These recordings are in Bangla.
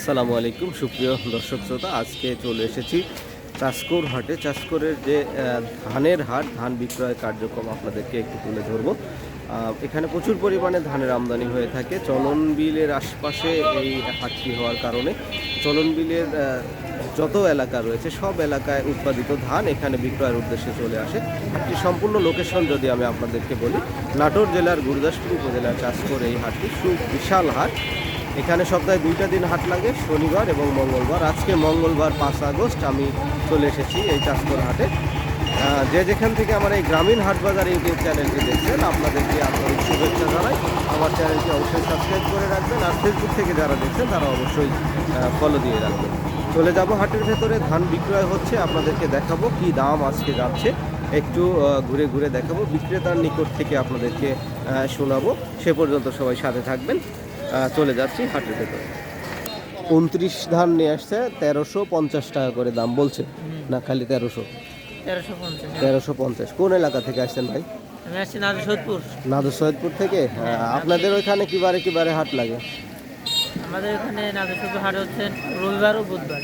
আসসালামু আলাইকুম, সুপ্রিয় দর্শক শ্রোতা। আজকে চলে এসেছি চাষকোর হাটে। চাষকোরের যে ধানের হাট, ধান বিক্রয় কার্যক্রম আপনাদেরকে একটু তুলে ধরবো। এখানে প্রচুর পরিমাণে ধানের আমদানি হয়ে থাকে। চলন বিলের আশপাশে এই হাটটি হওয়ার কারণে চলন বিলের যত এলাকা রয়েছে, সব এলাকায় উৎপাদিত ধান এখানে বিক্রয়ের উদ্দেশ্যে চলে আসে। হাটটির সম্পূর্ণ লোকেশন যদি আমি আপনাদেরকে বলি, নাটোর জেলার গুরুদাসপুর উপজেলার চাষকোর এই হাটটি সুবিশাল হাট। এখানে সপ্তাহে দুইটা দিন হাট লাগে, শনিবার এবং মঙ্গলবার। আজকে মঙ্গলবার পাঁচ আগস্ট, আমি চলে এসেছি এই চাষকর হাটে। যে যেখান থেকে আমার এই গ্রামীণ হাট বাজার ইউটিউব চ্যানেলটি দেখছেন, আপনাদেরকে আন্তরিক শুভেচ্ছা জানাই। আমার চ্যানেলটি অবশ্যই সাবস্ক্রাইব করে রাখবেন, আর ফেসবুক থেকে যারা দেখছেন, তারা অবশ্যই ফলো দিয়ে রাখবেন। চলে যাব হাটের ভেতরে। ধান বিক্রয় হচ্ছে, আপনাদেরকে দেখাবো কি দাম আজকে যাচ্ছে। একটু ঘুরে ঘুরে দেখাবো। বিক্রেতার নিকট থেকে আপনাদেরকে শোনাবো। সে পর্যন্ত সবাই সাথে থাকবেন। চলে যাচ্ছি হাটের ভেতরে। উনত্রিশ ধান নিয়ে আসছে তেরোশো পঞ্চাশ টাকা করে দাম বলছে। না খালি তেরোশো। তেরোশো পঞ্চাশ। কোন এলাকা থেকে আসছেন ভাই? নাদু সৈয়দপুর থেকে? আহ, আপনাদের ওইখানে কিবারে কিবারে হাট লাগে? আমাদের এখানে নাদু হাট হচ্ছে রবিবার ও বুধবার।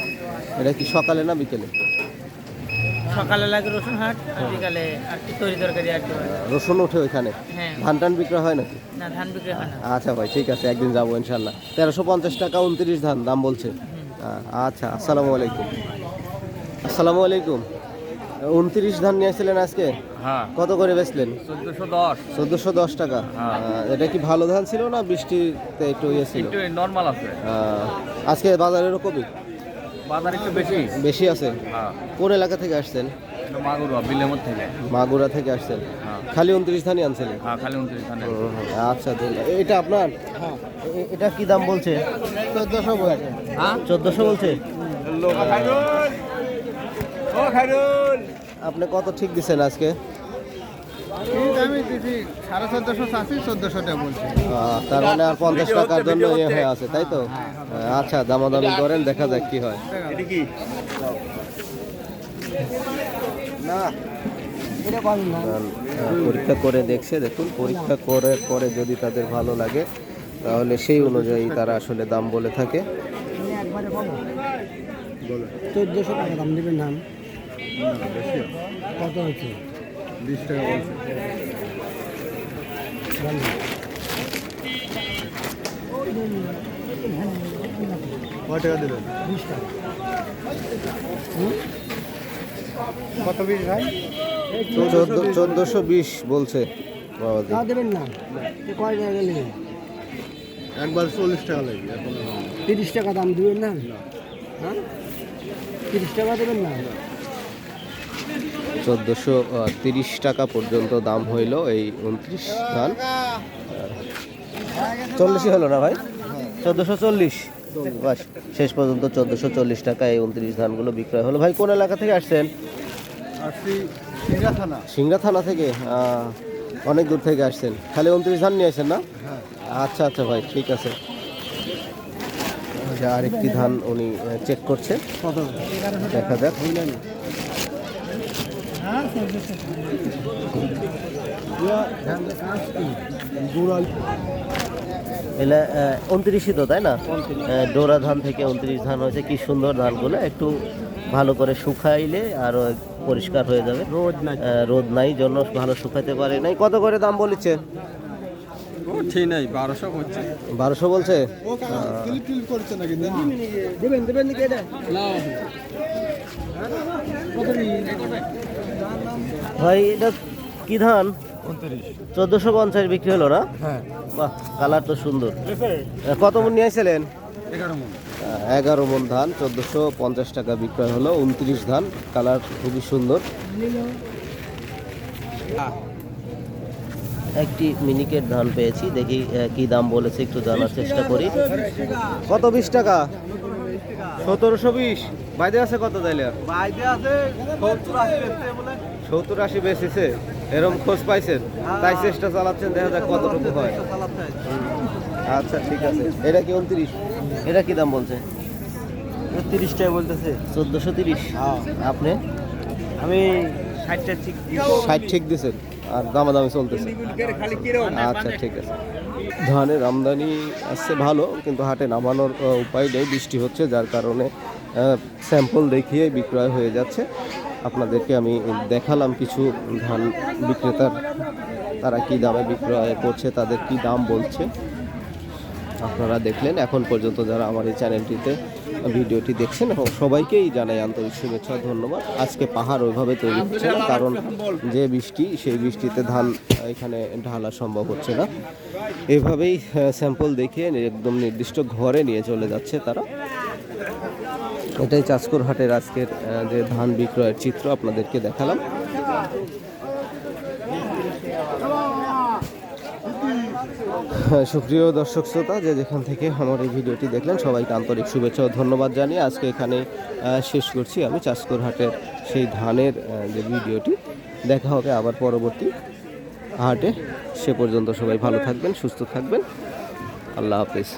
এটা কি সকালে না বিকেলে? সকালে লাগে রসুন হাট আর বিকালে আর কি তরি তরকারি আর কি রসুন ওঠে ওইখানে? হ্যাঁ। ধান টান বিক্রয় হয় নাকি? না ধান বিক্রি হয় না। আচ্ছা ভাই ঠিক আছে একদিন যাব ইনশাল্লাহ তেরোশো পঞ্চাশ টাকা উনত্রিশ ধান দাম বলছে। আচ্ছা আসসালামু আলাইকুম। আসসালামু আলাইকুম। উনত্রিশ ধান নিয়েছিলেন আজকে? হ্যাঁ। কত করে বেচলেন? চোদ্দশো দশ। চোদ্দোশো দশ টাকা। হ্যাঁ। এটা কি ভালো ধান ছিল না বৃষ্টিতে একটু ইয়ে ছিল? নর্মাল আছে। আজকে বাজারেরও কবি? বাজার একটু বেশি? বেশি আছে। হ্যাঁ। কোন এলাকা থেকে আসছেন? মাগুরা থেকে। মাগুরা থেকে আসছেন। হ্যাঁ। খালি উনত্রিশ ধানই আনছিলেন হ্যাঁ খালি উনত্রিশ ধানে আচ্ছা এটা আপনার? এটা কি দাম বলছে? চোদ্দশো বলছে। হ্যাঁ? চোদ্দশো বলছে? আপনি কত ঠিক দিচ্ছেন আজকে? আমি দিদি সাড়ে চোদ্দশো চাচ্ছি চোদ্দশোটা বলছি। তার মানে আর পঞ্চাশ টাকার জন্য ইয়ে হয়ে আছে তাই তো? আচ্ছা দামাদামি করেন দেখা যাক কি হয়। আহ, পরীক্ষা করে দেখছে দেখুন পরীক্ষা করে পরে যদি তাদের ভালো লাগে তাহলে সেই অনুযায়ী তারা আসলে দাম বলে থাকে। চোদ্দশো টাকা দাম দেবেন নাম কত হচ্ছে বিশ টাকা বলছে। কয় টাকা দিলেন বিশ টাকা কত বিশ ভাই? চোদ্দ চোদ্দোশো বিশ বলছে দেবেন না। কয় টাকা একবার চল্লিশ টাকা লাগবে তিরিশ টাকা দাম দেবেন না। হ্যাঁ? তিরিশ টাকা দেবেন না? চোদ্দোশো তিরিশ টাকা পর্যন্ত দাম হইল এই উনত্রিশ ধান। চল্লিশই হলো না ভাই? চোদ্দোশো চল্লিশ। বাস শেষ পর্যন্ত চোদ্দোশো চল্লিশ টাকা এই উনত্রিশ ধানগুলো বিক্রয় হলো। ভাই কোন এলাকা থেকে আসছেন? আসছি সিঙ্গা থানা। সিংড়া থানা থেকে? অনেক দূর থেকে আসছেন। খালি উনত্রিশ ধান নিয়ে আসেন না? হ্যাঁ। আচ্ছা আচ্ছা ভাই ঠিক আছে। আরেকটি ধান উনি চেক করছে। দেখা যাক। উনত্রিশই তো তাই না? ডোরা ধান থেকে উনত্রিশ ধান হয়েছে। কি সুন্দর ধানগুলো। একটু ভালো করে শুকাইলে আরও পরিষ্কার হয়ে যাবে। রোদ নাই। রোদ নাই জন্য ভালো শুকাতে পারে নাই। কত করে দাম বলেছে? ঠিক নাই বারোশো করছে বারোশো বলছে? দেবেন দেবেন ভাই এটা কি ধান? চোদ্দোশো পঞ্চাশ বিক্রি হলো না? হ্যাঁ। বাহ কালার তো সুন্দর। কত মন নিয়ে আসছিলেন এগারো মন। ধান চোদ্দোশো পঞ্চাশ টাকা বিক্রয় হলো উনত্রিশ ধান কালার খুবই সুন্দর। একটি মিনিকেট ধান পেয়েছি দেখি কি দাম বলেছে একটু জানার চেষ্টা করি। কত বিশ টাকা? সতেরোশো বিশ। বাইরে আছে কত তাইলে? বাইরে আছে সত্তর আশি বেশিছে এরকম খোঁজ পাইছেন তাই চেষ্টা চালাচ্ছেন দেখা যাক কতটুকু হয়। আচ্ছা ঠিক আছে। এটা কি উনত্রিশ? এটা কি দাম বলছে? তিরিশ টাকা বলতেছে। চোদ্দোশো তিরিশ। হ্যাঁ। আপনি? আমি ষাটটা ঠিক ষাট ঠিক দিছেন আর দামাদামি চলতেছে। আচ্ছা ঠিক আছে। ধানের আমদানি আসছে ভালো কিন্তু হাটে নামানোর উপায় নেই। বৃষ্টি হচ্ছে যার কারণে স্যাম্পল দেখিয়ে বিক্রয় হয়ে যাচ্ছে। আপনাদেরকে আমি দেখালাম কিছু ধান বিক্রেতার, তারা কি দামে বিক্রয় করছে, তাদের কি দাম বলছে। আপনারা দেখলেন, এখন পর্যন্ত যারা আমার এই চ্যানেলটিতে ভিডিওটি দেখছেন, এবং সবাইকেই জানাই আন্তরিক শুভেচ্ছা, ধন্যবাদ। আজকে পাহাড় ওইভাবে তৈরি হচ্ছে না, কারণ যে বৃষ্টি, সেই বৃষ্টিতে ধান এখানে ঢালা সম্ভব হচ্ছে না। এভাবেই স্যাম্পল দেখিয়ে, একদম নির্দিষ্ট ঘরে নিয়ে চলে যাচ্ছে তারা। এটাই চাঁচকুর হাটের আজকের যে ধান বিক্রয়ের চিত্র আপনাদেরকে দেখালাম। হ্যাঁ, সুপ্রিয় দর্শক শ্রোতা যে যেখান থেকে আমার এই ভিডিওটি দেখলেন সবাইকে আন্তরিক শুভেচ্ছা ও ধন্যবাদ জানিয়ে আজকে এখানে শেষ করছি আমি চাষকর হাটের সেই ধানের যে ভিডিওটি। দেখা হবে আবার পরবর্তী হাটে। সে পর্যন্ত সবাই ভালো থাকবেন সুস্থ থাকবেন। আল্লাহ হাফিজ।